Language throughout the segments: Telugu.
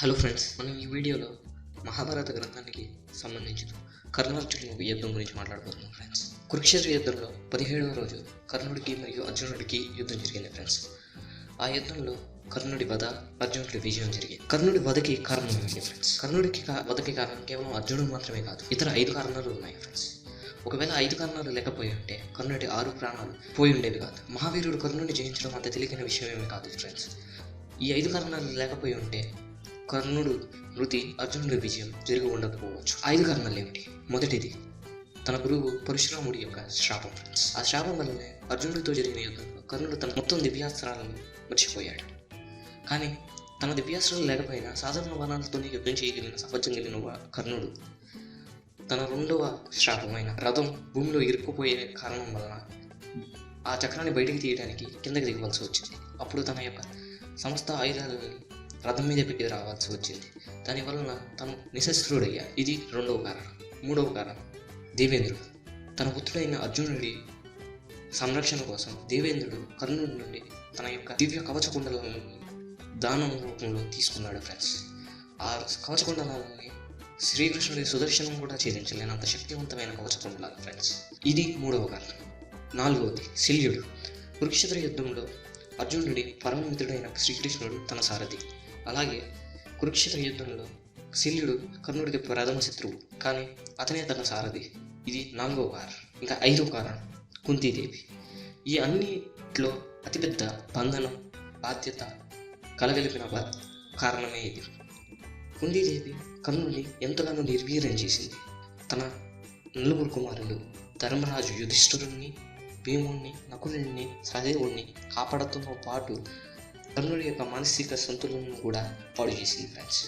హలో ఫ్రెండ్స్ మనం ఈ వీడియోలో మహాభారత గ్రంథానికి సంబంధించిన కర్ణార్జునుడి యుద్ధం గురించి మాట్లాడుకుంటున్నాం ఫ్రెండ్స్ కురుక్షేత్ర యుద్ధంలో పదిహేడవ రోజు కర్ణుడికి మరియు అర్జునుడికి యుద్ధం జరిగింది ఫ్రెండ్స్ ఆ యుద్ధంలో కర్ణుడి వధ అర్జునుడి విజయం జరిగింది. కర్ణుడి వధకి కారణం ఏమిటి ఫ్రెండ్స్ కర్ణుడికి వధకి కారణం కేవలం అర్జునుడు మాత్రమే కాదు ఇతర ఐదు కారణాలు ఉన్నాయి ఫ్రెండ్స్ ఒకవేళ ఐదు కారణాలు లేకపోయి ఉంటే కర్ణుడి ఆరు ప్రాణాలు పోయి ఉండేవి కాదు. మహావీరుడు కర్ణుడిని జయించడం అంత తెలియని విషయమేమి కాదు ఫ్రెండ్స్ ఈ ఐదు కారణాలు లేకపోయి ఉంటే కర్ణుడు మృతి అర్జునుడి విజయం జరిగి ఉండకపోవచ్చు ఐదు కారణాలు ఏమిటి? మొదటిది తన గురువు పరశురాముడి యొక్క శాపం. ఆ శాపం వల్లనే అర్జునుడితో జరిగిన యుద్ధంలో కర్ణుడు తన మొత్తం దివ్యాస్త్రాలను మర్చిపోయాడు. కానీ తన దివ్యాస్త్రాలు లేకపోయినా సాధారణ బాణాలతోనే యుద్ధం చేయగలిగిన సామర్థ్యం కలిగిన కర్ణుడు తన రెండవ శాపమైన రథం భూమిలో ఇరుక్కుపోయే కారణం వలన ఆ చక్రాన్ని బయటికి తీయడానికి కిందకి దిగవలసి వచ్చింది. అప్పుడు తన యొక్క సమస్త ఆయుధాలని రథం మీద పెట్టి రావాల్సి వచ్చింది. దానివలన తను నిశస్త్రుడయ్యాడు ఇది రెండవ కారణం. మూడవ కారణం దేవేంద్రుడు. తన పుత్రుడైన అర్జునుడి సంరక్షణ కోసం దేవేంద్రుడు కర్ణుడి నుండి తన యొక్క దివ్య కవచకుండలను దానం రూపంలో తీసుకున్నాడు ఫ్రెండ్స్. ఆ కవచకుండలని శ్రీకృష్ణుడి సుదర్శనం కూడా ఛేదించలేనంత శక్తివంతమైన కవచకుండలాలు ఫ్రెండ్స్. ఇది మూడవ కారణం. నాలుగవది శల్యుడు. కురుక్షేత్ర యుద్ధంలో అర్జునుడి పరమమిత్రుడైన శ్రీకృష్ణుడు తన సారథి. అలాగే కురుక్షేత్ర యుద్ధంలో శల్యుడు కర్ణుడికి ప్రథమ శత్రువు. కానీ అతనే తన సారథి. ఇది నాలుగో కారణం ఇంకా ఐదో కారణం కుంతీదేవి. ఈ అన్నిట్లో అతిపెద్ద బంధనం బాధ్యత కలగలిపిన కారణమే ఇది. కుంతీదేవి కర్ణుడిని ఎంతగానో నిర్వీర్యం చేసింది. తన నలుగురు కుమారులు ధర్మరాజు యుధిష్ఠురుణ్ణి భీముణ్ణి నకులుణ్ణి సహదేవుణ్ణి కాపాడటంతో పాటు కర్ణుడి యొక్క మానసిక సంతులనం కూడా పాడు చేసింది ఫ్రెండ్స్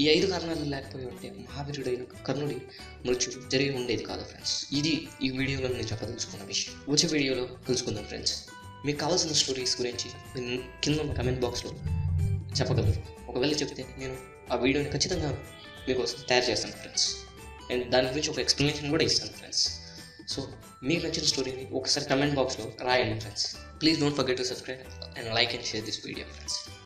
ఈ ఐదు కారణాలు లేకపోయి ఉంటే మహావీరుడైన కర్ణుడి మృత్యు జరిగి ఉండేది కాదు ఫ్రెండ్స్ ఇది ఈ వీడియోలో నేను చెప్పదలుచుకున్న విషయం. వచ్చే వీడియోలో కలుసుకుందాం ఫ్రెండ్స్ మీకు కావాల్సిన స్టోరీస్ గురించి మీరు కింద ఉన్న కమెంట్ బాక్స్లో చెప్పగలరు. ఒకవేళ చెప్తే నేను ఆ వీడియోని ఖచ్చితంగా మీకోసం తయారు చేస్తాను ఫ్రెండ్స్ అండ్ దాని గురించి ఒక ఎక్స్ప్లెనేషన్ కూడా ఇస్తాను ఫ్రెండ్స్ సో మీకు నచ్చిన స్టోరీని ఒకసారి కమెంట్ బాక్స్లో రాయండి friends please don't forget to subscribe and like and share this video friends